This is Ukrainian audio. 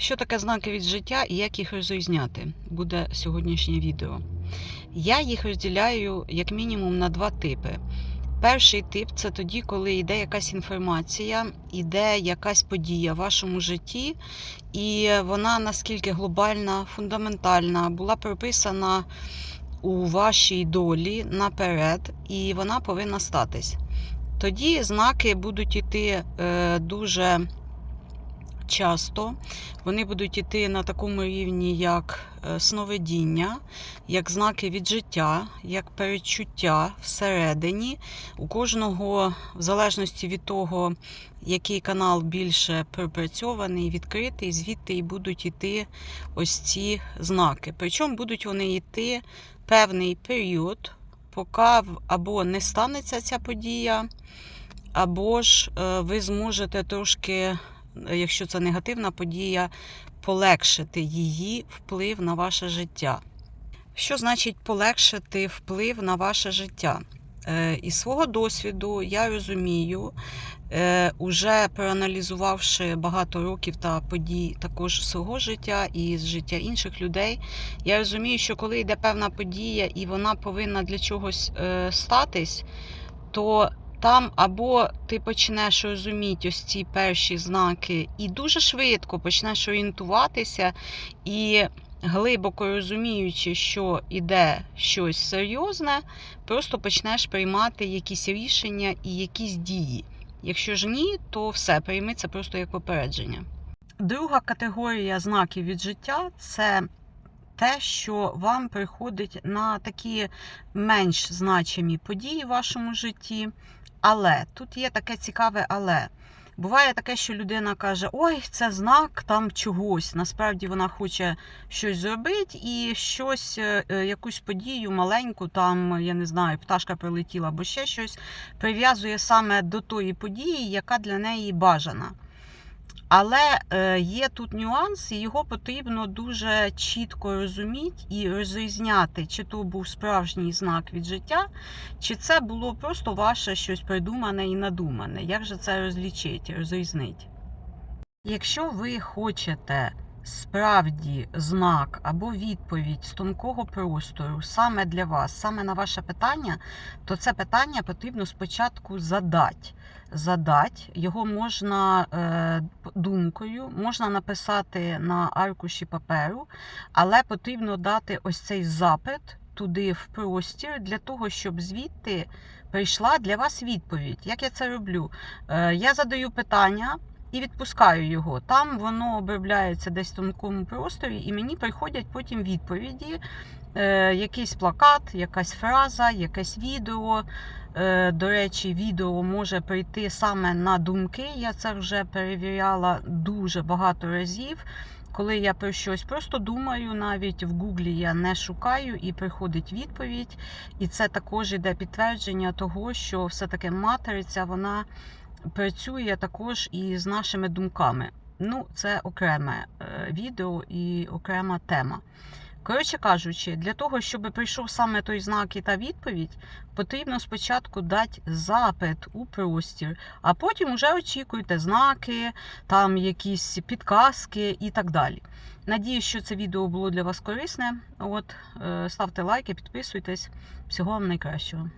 Що таке знаки від життя і як їх розрізняти? Буде сьогоднішнє відео. Я їх розділяю як мінімум на два типи. Перший тип це тоді, коли йде якась інформація, йде якась подія в вашому житті, і вона наскільки глобальна, фундаментальна, була прописана у вашій долі наперед, і вона повинна статись. Тоді знаки будуть йти е, дуже часто. Вони будуть йти на такому рівні, як е, сновидіння, як знаки від життя, як перечуття всередині. У кожного, в залежності від того, який канал більше пропрацьований, відкритий, звідти і будуть йти ось ці знаки. Причому будуть вони йти певний період, поки або не станеться ця подія, або ж е, ви зможете трошки якщо це негативна подія, полегшити її вплив на ваше життя. Що значить полегшити вплив на ваше життя? Е, Із свого досвіду я розумію, е, уже проаналізувавши багато років та подій також свого життя і з життя інших людей, я розумію, що коли йде певна подія і вона повинна для чогось е, статись, то там або ти почнеш розуміти ось ці перші знаки, і дуже швидко почнеш орієнтуватися, і глибоко розуміючи, що іде щось серйозне, просто почнеш приймати якісь рішення і якісь дії. Якщо ж ні, то все прийми це просто як попередження. Друга категорія знаків від життя це те, що вам приходить на такі менш значимі події в вашому житті. Але тут є таке цікаве, але буває таке, що людина каже: Ой, це знак там чогось. Насправді вона хоче щось зробити і щось, е, якусь подію маленьку, там, я не знаю, пташка прилетіла або ще щось, прив'язує саме до тої події, яка для неї бажана. Але е, є тут нюанс, і його потрібно дуже чітко розуміти і розрізняти, чи то був справжній знак від життя, чи це було просто ваше щось придумане і надумане. Як же це розлічити, розрізнити? Якщо ви хочете справді знак або відповідь з тонкого простору саме для вас, саме на ваше питання, то це питання потрібно спочатку задати. Задать його можна е, думкою, можна написати на аркуші паперу, але потрібно дати ось цей запит туди в простір для того, щоб звідти прийшла для вас відповідь. Як я це роблю? Е, я задаю питання і відпускаю його. Там воно обробляється десь в тонкому просторі, і мені приходять потім відповіді, е, якийсь плакат, якась фраза, якесь відео. Е, До речі, відео може прийти саме на думки. Я це вже перевіряла дуже багато разів. Коли я про щось просто думаю, навіть в Гуглі я не шукаю і приходить відповідь. І це також іде підтвердження того, що все-таки материця вона працює також і з нашими думками. Ну, це окреме е, відео і окрема тема. Коротше кажучи, для того, щоб прийшов саме той знак і та відповідь, потрібно спочатку дати запит у простір, а потім вже очікуйте знаки, там якісь підказки і так далі. Надіюсь, що це відео було для вас корисне. От, е, Ставте лайки, підписуйтесь. Всього вам найкращого.